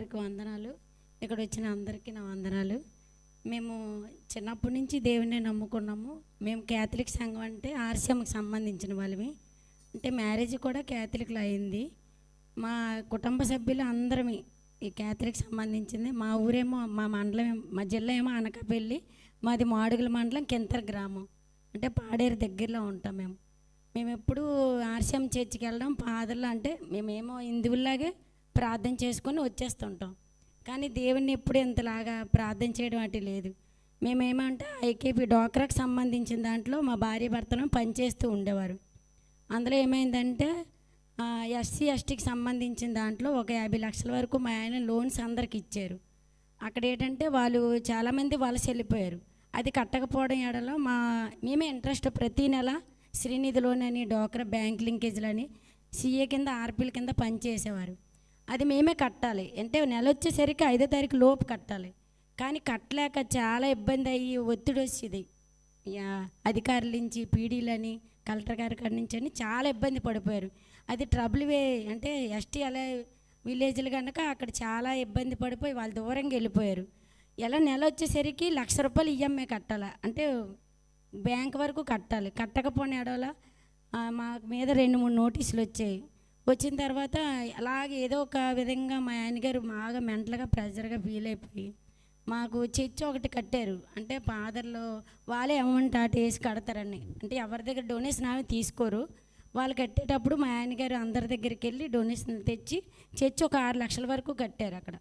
గారికి వందనాలు. ఇక్కడ వచ్చిన అందరికీ నా వందనాలు. మేము చిన్నప్పటి నుంచి దేవుడిని నమ్ముకున్నాము. మేము క్యాథలిక్ సంఘం అంటే ఆర్సీఎంకి సంబంధించిన వాళ్ళమి. అంటే మ్యారేజ్ కూడా క్యాథలిక్లో అయింది. మా కుటుంబ సభ్యులు అందరమే ఈ క్యాథలిక్ సంబంధించింది. మా ఊరేమో మా మండలం మా జిల్లా ఏమో అనకాపల్లి. మాది మాడుగుల మండలం కింతర గ్రామం. అంటే పాడేరు దగ్గరలో ఉంటాం మేము. మేము ఎప్పుడు ఆర్సీఎం చర్చికి వెళ్ళడం ఫాదర్లు అంటే మేమేమో హిందువుల్లాగే ప్రార్థన చేసుకొని వచ్చేస్తుంటాం. కానీ దేవుణ్ణి ఎప్పుడు ఇంతలాగా ప్రార్థన చేయడం అంటే లేదు. మేమేమంటే ఐకేపీ డోక్రాకు సంబంధించిన దాంట్లో మా భార్య భర్తలు పనిచేస్తూ ఉండేవారు. అందులో ఏమైందంటే ఎస్సీ ఎస్టీకి సంబంధించిన దాంట్లో ఒక యాభై లక్షల వరకు మా ఆయన లోన్స్ అందరికి ఇచ్చారు. అక్కడ ఏంటంటే వాళ్ళు చాలామంది వలస వెళ్ళిపోయారు. అది కట్టకపోవడం ఎడలో మా మేమే ఇంట్రెస్ట్ ప్రతి నెల శ్రీనిధి లోన్ అని డోక్రా బ్యాంక్ లింకేజ్లని సీఏ కింద ఆర్పీల కింద పనిచేసేవారు. అది మేమే కట్టాలి. అంటే నెల వచ్చేసరికి ఐదో తారీఖు లోపు కట్టాలి. కానీ కట్టలేక చాలా ఇబ్బంది అయ్యి ఒత్తిడి వచ్చేది అధికారుల నుంచి పీడీలని కలెక్టర్ గారి కాడి నుంచి అని చాలా ఇబ్బంది పడిపోయారు. అది ట్రబుల్ వే అంటే ఎస్టీ అలా విలేజ్లు కనుక అక్కడ చాలా ఇబ్బంది పడిపోయి వాళ్ళు దూరంగా వెళ్ళిపోయారు. ఎలా నెల వచ్చేసరికి లక్ష రూపాయలు ఈఎంఐ కట్టాలి? అంటే బ్యాంక్ వరకు కట్టాలి. కట్టకపోయిన ఎడవల మా మీద రెండు మూడు నోటీసులు వచ్చాయి వచ్చిన తర్వాత అలాగే ఏదో ఒక విధంగా మా ఆయనగారు బాగా మెంటల్గా ప్రెజర్గా ఫీల్ అయిపోయి మాకు చర్చ్ ఒకటి కట్టారు. అంటే ఫాదర్లో వాళ్ళే అమౌంట్ అటు వేసి కడతారని. అంటే ఎవరి దగ్గర డొనేషన్ అవి తీసుకోరు. వాళ్ళు కట్టేటప్పుడు మా ఆయనగారు అందరి దగ్గరికి వెళ్ళి డొనేషన్ తెచ్చి చర్చ్ ఒక ఆరు లక్షల వరకు కట్టారు అక్కడ.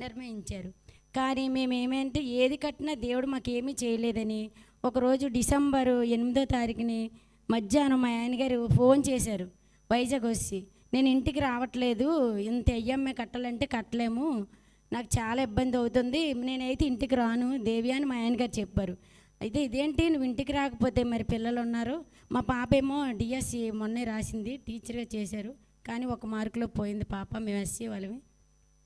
నిర్ణయించారు. కానీ మేము ఏమంటే ఏది కట్టినా దేవుడు మాకేమీ చేయలేదని ఒకరోజు డిసెంబరు ఎనిమిదో తారీఖుని మధ్యాహ్నం మా ఆయనగారు ఫోన్ చేశారు. వైజాగ్ వచ్చి నేను ఇంటికి రావట్లేదు ఇంత అయ్యమ్మే కట్టాలంటే కట్టలేము. నాకు చాలా ఇబ్బంది అవుతుంది. నేనైతే ఇంటికి రాను. దేవి అని మా ఆయనగారు చెప్పారు. అయితే ఇదేంటి? నువ్వు ఇంటికి రాకపోతే మరి పిల్లలు ఉన్నారు. మా పాప ఏమో డిఎస్సి మొన్నే రాసింది టీచర్గా చేశారు. కానీ ఒక మార్కులో పోయింది పాప. మేము ఎస్సీ వాళ్ళవి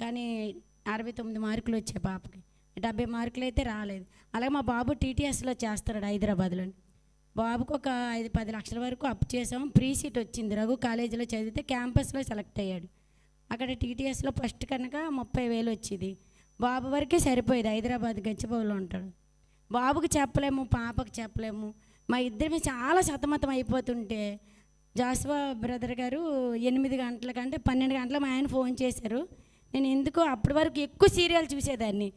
కానీ అరవై తొమ్మిది మార్కులు వచ్చాయి పాపకి. డెబ్బై మార్కులు అయితే రాలేదు. అలాగే మా బాబు టీటీఎస్లో చేస్తాడు హైదరాబాద్లో బాబుకు ఒక ఐదు పది లక్షల వరకు అప్ చేసాం ప్రీ సీట్ వచ్చింది. రఘు కాలేజీలో చదివితే క్యాంపస్లో సెలెక్ట్ అయ్యాడు. అక్కడ టీటీఎస్లో ఫస్ట్ కనుక ముప్పై వేలు వచ్చేది. బాబు వరకే సరిపోయేది. హైదరాబాద్ గచ్చిబౌలో ఉంటాడు. బాబుకి చెప్పలేము పాపకు చెప్పలేము. మా ఇద్దరిని చాలా సతమతం అయిపోతుంటే జాస్వా బ్రదర్ గారు ఎనిమిది గంటల కంటే పన్నెండు గంటల మా ఆయన ఫోన్ చేశారు. నేను ఎందుకో అప్పటి వరకు ఎక్కువ సీరియల్ చూసేదాన్ని.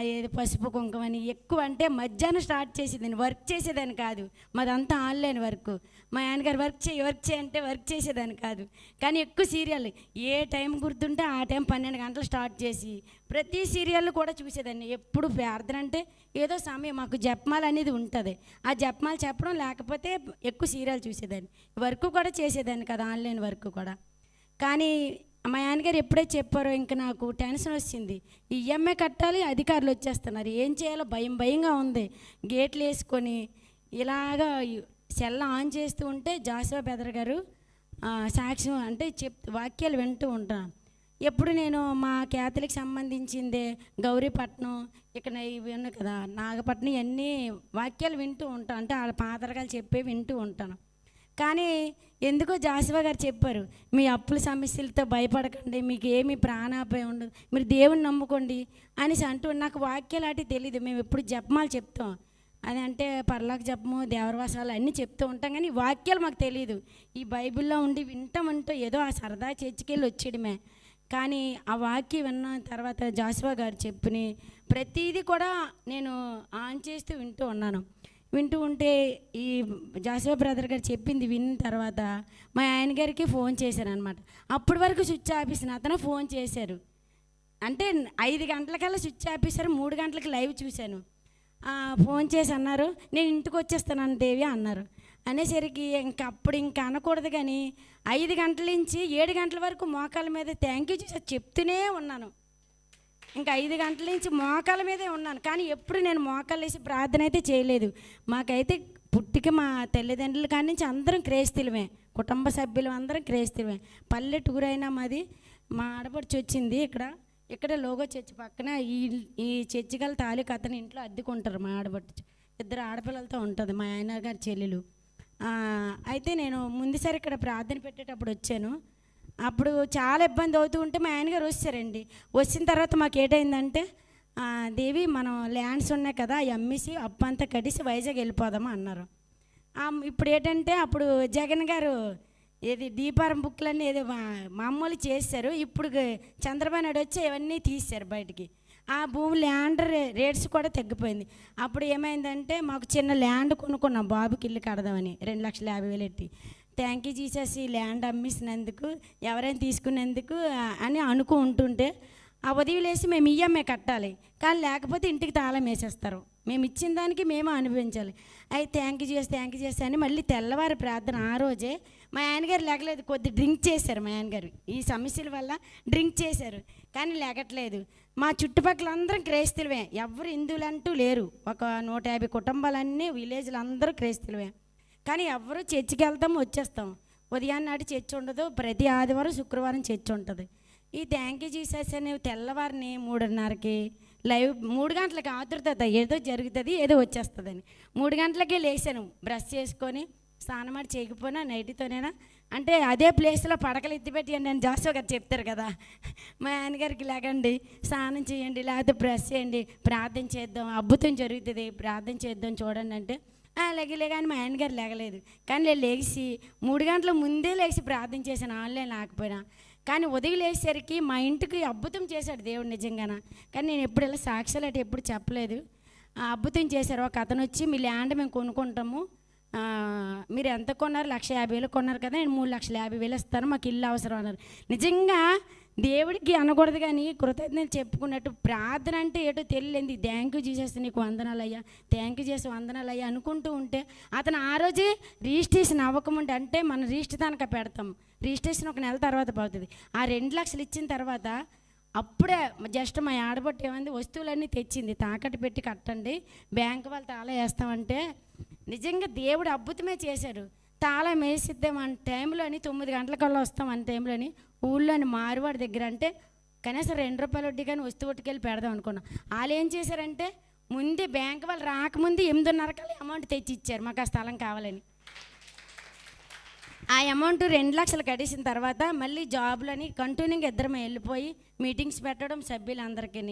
ఏది పసుపు కుంకుమని ఎక్కువ అంటే మధ్యాహ్నం స్టార్ట్ చేసేదాన్ని వర్క్ చేసేదాన్ని కాదు. మాదంతా ఆన్లైన్ వర్క్. మా ఆయనగారు వర్క్ చేయి వర్క్ చేయి అంటే వర్క్ చేసేదాన్ని కాదు. కానీ ఎక్కువ సీరియల్ ఏ టైం గుర్తుంటే ఆ టైం పన్నెండు గంటలు స్టార్ట్ చేసి ప్రతి సీరియల్ కూడా చూసేదాన్ని. ఎప్పుడు ప్రార్థన అంటే ఏదో సమయం మాకు జపమాలు అనేది ఉంటుంది. ఆ జపమాలు చెప్పడం లేకపోతే ఎక్కువ సీరియల్ చూసేదాన్ని. వర్క్ కూడా చేసేదాన్ని కదా ఆన్లైన్ వర్క్ కూడా. కానీ మా ఆయనగారు ఎప్పుడే చెప్పారో ఇంకా నాకు టెన్షన్ వచ్చింది. ఈఎంఐ కట్టాలి అధికారులు వచ్చేస్తున్నారు. ఏం చేయాలో భయం భయంగా ఉంది. గేట్లు వేసుకొని ఇలాగా సెల్ ఆన్ చేస్తూ ఉంటే జాషువా బెదర్ గారు సాక్ష్యం అంటే చెప్ వాక్యాలు వింటూ ఉంటాను ఎప్పుడు నేను మా క్యాథలిక్ సంబంధించిందే గౌరీపట్నం ఇక్కడ ఇవి ఉన్నాయి కదా నాగపట్నం ఇవన్నీ వాక్యాలు వింటూ ఉంటాను. అంటే వాళ్ళ పాతరకాలు చెప్పే వింటూ ఉంటాను. కానీ ఎందుకో జాషువా గారు చెప్పారు మీ అప్పుల సమస్యలతో భయపడకండి మీకు ఏమి ప్రాణాపాయం ఉండదు మీరు దేవుని నమ్ముకోండి అనేసి అంటూ నాకు వాక్యాలు అటు తెలియదు మేము ఎప్పుడు జపమాలు చెప్తాం. అది అంటే పర్లాకు జపము దేవరవాసాలు అన్నీ చెప్తూ ఉంటాం కానీ వాక్యాలు మాకు తెలియదు ఈ బైబిల్లో ఉండి వింటామంటూ ఏదో ఆ సరదా చర్చికెళ్ళి వచ్చేయడమే. కానీ ఆ వాక్యం విన్న తర్వాత జాసువా గారు చెప్పుని ప్రతిదీ కూడా నేను ఆన్ చేస్తూ వింటూ ఉన్నాను. వింటూ ఉంటే ఈ జాషువా బ్రదర్ గారు చెప్పింది విన్న తర్వాత మా ఆయన గారికి ఫోన్ చేశాను అనమాట అప్పటి వరకు స్విచ్ ఆపేసిన అతను ఫోన్ చేశారు. అంటే ఐదు గంటలకల్లా స్విచ్ ఆపేశారు మూడు గంటలకి లైవ్ చూశాను. ఫోన్ చేసి అన్నారు నేను ఇంటికి వచ్చేస్తాను దేవి అన్నారు. అనేసరికి ఇంక అప్పుడు ఇంకా అనకూడదు కానీ ఐదు గంటల నుంచి ఏడు గంటల వరకు మోకాల మీద థ్యాంక్ యూ చూసి చెప్తూనే ఉన్నాను. ఇంకా ఐదు గంటల నుంచి మోకాల మీదే ఉన్నాను. కానీ ఎప్పుడు నేను మోకాలు వేసి ప్రార్థన అయితే చేయలేదు. మాకైతే పుట్టికి మా తల్లిదండ్రుల కాడి నుంచి అందరం క్రేస్తులమే. కుటుంబ సభ్యులు అందరం క్రేస్తులమే. పల్లెటూరు అయినా మాది. మా ఆడపడుచు వచ్చింది ఇక్కడ. ఇక్కడ లోగో చర్చి పక్కన ఈ ఈ చర్చి గల తాలూకు అతని ఇంట్లో అద్దెకుంటారు మా ఆడపడుచు ఇద్దరు ఆడపిల్లలతో ఉంటుంది మా ఆయన గారి చెల్లెలు. అయితే నేను ముందుసారి ఇక్కడ ప్రార్థన పెట్టేటప్పుడు వచ్చాను. అప్పుడు చాలా ఇబ్బంది అవుతూ ఉంటే మా ఆయనగారు వచ్చారండి. వచ్చిన తర్వాత మాకు ఏటైందంటే దేవి మనం ల్యాండ్స్ ఉన్నాయి కదా అవి అమ్మేసి అప్పంతా కడిసి వైజాగ్ వెళ్ళిపోదామా అన్నారు. ఇప్పుడు ఏంటంటే అప్పుడు జగన్ గారు ఏది దీపారం బుక్లన్నీ ఏదో మా- మామూలు చేశారు. ఇప్పుడు చంద్రబాబు నాయుడు వచ్చి ఇవన్నీ తీశారు బయటికి. ఆ భూమి ల్యాండ్ రేట్స్ కూడా తగ్గిపోయింది. అప్పుడు ఏమైందంటే మాకు చిన్న ల్యాండ్ కొనుక్కున్నాం బాబుకి ఇల్లు కడదామని రెండు లక్షల యాభై వేలు ఎట్టి. థ్యాంక్ యూ జీసస్ ఈ ల్యాండ్ అమ్మేసినందుకు ఎవరైనా తీసుకునేందుకు అని అని అనుకుంటుంటే ఆ వదిలేసి మేము ఇయ్యమ్మే కట్టాలి. కానీ లేకపోతే ఇంటికి తాళం వేసేస్తారు. మేము ఇచ్చిన దానికి మేము అనుభవించాలి. అయితే థ్యాంక్ యూ చేసి థ్యాంక్ యూ చేసి అని మళ్ళీ తెల్లవారి ప్రార్థన ఆ రోజే మా ఆయనగారు లేకలేదు కొద్ది డ్రింక్ చేశారు మా ఆయనగారు. ఈ సమస్యల వల్ల డ్రింక్ చేశారు. కానీ లేకట్లేదు మా చుట్టుపక్కల అందరం క్రైస్తవులే ఎవరు హిందువులు అంటూ లేరు. ఒక నూట యాభై కుటుంబాలన్నీ విలేజ్లు అందరూ క్రైస్తవులే కానీ ఎవరు చర్చికి వెళ్తాం వచ్చేస్తాం. ఉదయాన్న నాటి చర్చి ఉండదు ప్రతి ఆదివారం శుక్రవారం చర్చి ఉంటుంది. ఈ థ్యాంక్ యూ జీసస్ అనే తెల్లవారిని మూడున్నరకి లైవ్ మూడు గంటలకి ఆతురుతుంది ఏదో జరుగుతుంది ఏదో వచ్చేస్తుందని. మూడు గంటలకే లేచాను బ్రష్ చేసుకొని స్నానం చేయకపోయినా నైట్తోనేనా అంటే అదే ప్లేస్లో పడకలు ఎత్తిపెట్టండి అని జాస్వ గారు చెప్తారు కదా. మా ఆయనగారికి లేకండి స్నానం చేయండి లేకపోతే బ్రష్ చేయండి ప్రార్థన చేద్దాం అద్భుతం జరుగుతుంది ప్రార్థన చేద్దాం చూడండి అంటే. లెగలే కానీ మా ఆయనగారు లేగలేదు. కానీ నేను లేచి మూడు గంటల ముందే లేచి ప్రార్థన చేశాను ఆన్లైన్ లేకపోయినా. కానీ ఉదయం లేచేసరికి మా ఇంటికి అద్భుతం చేశాడు దేవుడు నిజంగాన. కానీ నేను ఎప్పుడు ఇలా సాక్ష్యాలు అంటే ఎప్పుడు చెప్పలేదు. ఆ అద్భుతం చేశారు. ఒక అతను వచ్చి మీ ల్యాండ్ మేము కొనుక్కుంటాము. మీరు ఎంత కొన్నారు? లక్ష యాభై వేలు కొన్నారు కదా నేను మూడు లక్షల యాభై వేలు ఇస్తాను మాకు ఇల్లు అవసరం అన్నారు. నిజంగా దేవుడికి అనకూడదు కానీ కృతజ్ఞతలు చెప్పుకున్నట్టు ప్రార్థన అంటే ఏటో తెలియలేదు. థ్యాంక్ యూ చేసేసి నీకు వందనాలయ్యా. థ్యాంక్ యూ చేసి వందనాలయ్యా అనుకుంటూ ఉంటే అతను ఆ రోజే రిజిస్ట్రేషన్ అవ్వకముండి అంటే మనం రిజిస్టర్ తనక పెడతాం. రిజిస్ట్రేషన్ ఒక నెల తర్వాత పోతుంది. ఆ రెండు లక్షలు ఇచ్చిన తర్వాత అప్పుడే జస్ట్ మా ఆడబట్టి ఏమైంది వస్తువులన్నీ తెచ్చింది. తాకట్టు పెట్టి కట్టండి బ్యాంక్ వాళ్ళు తాళం వేస్తామంటే నిజంగా దేవుడు అద్భుతమే చేశారు తాళం వేసిద్దాం అన్న టైంలోని తొమ్మిది గంటలకల్లా వస్తాం అన్న టైంలోని ఊళ్ళోని మారువాడి దగ్గర అంటే కనీసం రెండు రూపాయలు వడ్డీ కానీ వస్తువు వడ్డీకెళ్ళి పెడదాం అనుకున్నాం. వాళ్ళు ఏం చేశారంటే ముందే బ్యాంక్ వాళ్ళు రాకముందు ఎనిమిదిన్నరకల్లా అమౌంట్ తెచ్చి ఇచ్చారు మాకు ఆ స్థలం కావాలని. ఆ అమౌంట్ రెండు లక్షలు కట్టేసిన తర్వాత మళ్ళీ జాబ్లని కంటిన్యూగా ఇద్దరం వెళ్ళిపోయి మీటింగ్స్ పెట్టడం సభ్యులందరికీ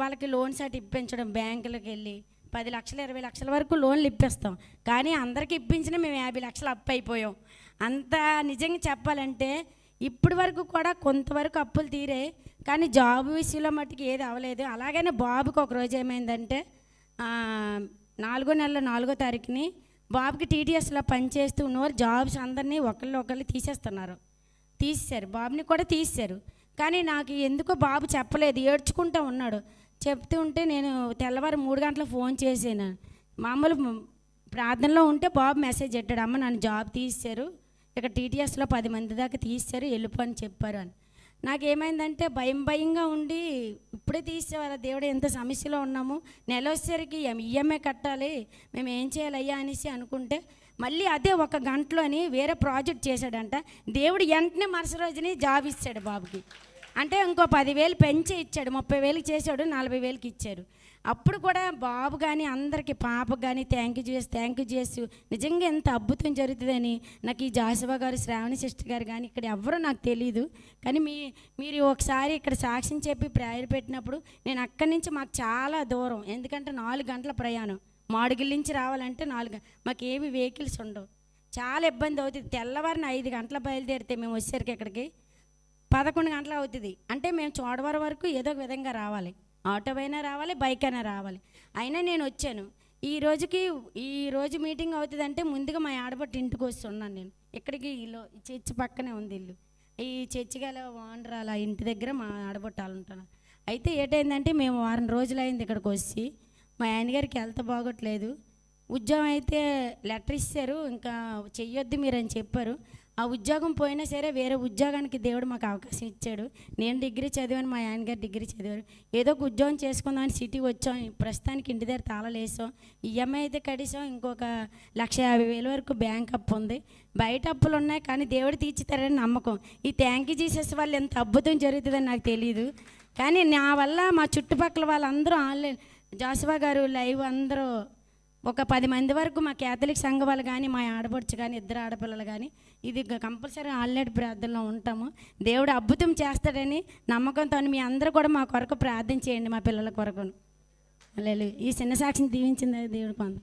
వాళ్ళకి లోన్స్ అటు ఇప్పించడం బ్యాంకులకు వెళ్ళి పది లక్షలు ఇరవై లక్షల వరకు లోన్లు ఇప్పిస్తాం. కానీ అందరికి ఇప్పించిన మేము యాభై లక్షలు అప్పు అయిపోయాం. అంత నిజంగా చెప్పాలంటే ఇప్పటి వరకు కూడా కొంతవరకు అప్పులు తీరే కానీ జాబ్ విషయంలో మట్టుకు ఏది అవ్వలేదు. అలాగనే బాబుకి ఒక రోజు ఏమైందంటే నాలుగో నెల నాలుగో తారీఖుని బాబుకి టీటీఎస్లో పనిచేస్తూ ఉన్నవారు జాబ్స్ అందరినీ ఒకళ్ళు ఒకళ్ళు తీసేస్తున్నారు. తీసేశారు. బాబుని కూడా తీసేశారు. కానీ నాకు ఎందుకో బాబు చెప్పలేదు. ఏడ్చుకుంటూ ఉన్నాడు. చెప్తూ ఉంటే నేను తెల్లవారు మూడు గంటలకు ఫోన్ చేసాను మామూలు ప్రార్థనలో ఉంటే బాబు మెసేజ్ పెట్టాడు. అమ్మ నన్ను జాబ్ తీసేశారు. ఇక టీటీఎస్లో పది మంది దాకా తీసేశారు. వెళ్ళిపో అని చెప్పారు అని. నాకేమైందంటే భయం భయంగా ఉండి ఇప్పుడే తీసేవారా దేవుడు ఎంత సమస్యలో ఉన్నాము నెల వచ్చేసరికి ఈఎంఐ కట్టాలి మేము ఏం చేయాలి అయ్యా అనేసి అనుకుంటే మళ్ళీ అదే ఒక గంటలోని వేరే ప్రాజెక్ట్ చేశాడంట. దేవుడు వెంటనే మరుసటి రోజుని జాబ్ ఇచ్చాడు బాబుకి. అంటే ఇంకో పదివేలు పెంచి ఇచ్చాడు ముప్పై వేలకి చేశాడు నలభై వేలకి ఇచ్చాడు. అప్పుడు కూడా బాబు కానీ అందరికీ పాపకు కానీ థ్యాంక్ యూ చేసి థ్యాంక్ యూ చేసి నిజంగా ఎంత అద్భుతం జరుగుతుందని నాకు ఈ జాసువా గారు శ్రావణి సిస్టర్ గారు కానీ ఇక్కడ ఎవరో నాకు తెలియదు కానీ మీ మీరు ఒకసారి ఇక్కడ సాక్ష్యం చెప్పి ప్రేయర్ పెట్టినప్పుడు నేను అక్కడి నుంచి మాకు చాలా దూరం. ఎందుకంటే నాలుగు గంటల ప్రయాణం. మాడుగుల నుంచి రావాలంటే నాలుగు మాకు ఏమి వెహికల్స్ ఉండవు. చాలా ఇబ్బంది అవుతుంది. తెల్లవారిన ఐదు గంటల బయలుదేరితే మేము వచ్చేసరికి ఇక్కడికి పదకొండు గంటలు అవుతుంది. అంటే మేము చోడవరం వరకు ఏదో ఒక విధంగా రావాలి. ఆటో అయినా రావాలి బైక్ అయినా రావాలి. అయినా నేను వచ్చాను. ఈ రోజుకి ఈ రోజు మీటింగ్ అవుతుందంటే ముందుగా మా ఆడబట్టి ఇంటికి వస్తున్నాను నేను. ఇక్కడికి ఇల్లు చర్చి పక్కనే ఉంది ఇల్లు. ఈ చర్చి గల వాండరాల ఇంటి దగ్గర మా ఆడబట్టాలు ఉంటాను అయితే ఏటైందంటే మేము వారం రోజులు అయింది ఇక్కడికి వచ్చి. మా ఆయనగారికి హెల్త్ బాగోట్లేదు. ఉద్యోగం అయితే లెటర్ ఇచ్చారు. ఇంకా చెయ్యొద్దు మీరు అని చెప్పారు. ఆ ఉద్యోగం పోయినా సరే వేరే ఉద్యోగానికి దేవుడు మాకు అవకాశం ఇచ్చాడు. నేను డిగ్రీ చదివాను మా ఆయనగారు డిగ్రీ చదివారు. ఏదో ఒక ఉద్యోగం చేసుకుందామని సిటీ వచ్చాం. ప్రస్తుతానికి ఇంటి దగ్గర తాళాలు వేసాం. ఈఎంఐ అయితే కడిసాం. ఇంకొక లక్ష యాభై వేల వరకు బ్యాంక్ అప్పు ఉంది. బయట అప్పులు ఉన్నాయి కానీ దేవుడు తీర్చితారని నమ్మకం. ఈ థ్యాంక్ యూ జీసస్ వాళ్ళు ఎంత అద్భుతం జరుగుతుందని నాకు తెలియదు కానీ నా వల్ల మా చుట్టుపక్కల వాళ్ళందరూ ఆన్లైన్ జాసువా గారు లైవ్ అందరూ ఒక పది మంది వరకు మా కేథలిక్ సంఘ వాళ్ళు కానీ మా ఆడపడుచు కానీ ఇద్దరు ఆడపిల్లలు కానీ ఇది కంపల్సరీ ఆల్రెడీ ప్రార్థనలో ఉంటాము. దేవుడు అద్భుతం చేస్తాడని నమ్మకంతో మీ అందరూ కూడా మా కొరకు ప్రార్థన చేయండి మా పిల్లల కొరకు లేదు ఈ చిన్న సాక్షిని దీవించింది దేవుడు కొంత